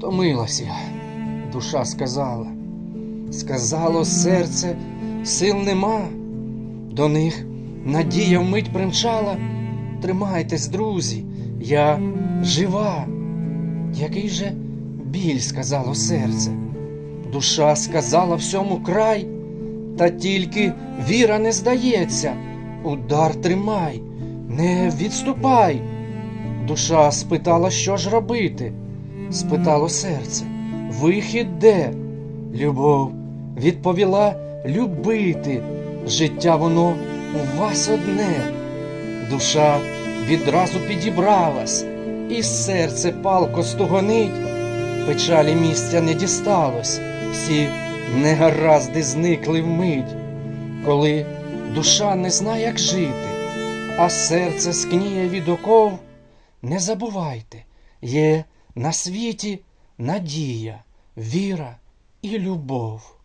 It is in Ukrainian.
Втомилася, душа сказала. Сказало серце, сил нема. До них надія вмить примчала. Тримайтесь, друзі, я жива. Який же біль сказало серце. Душа сказала всьому край, та тільки віра не здається. Удар тримай, не відступай. Душа спитала, що ж робити. Спитало серце, вихід де? Любов відповіла любити. Життя воно у вас одне. Душа відразу підібралась, і серце палко стугонить. Печалі місця не дісталось, всі негаразди зникли вмить. Коли душа не знає, як жити, а серце скніє від оков, не забувайте, є на світі надія, віра і любов.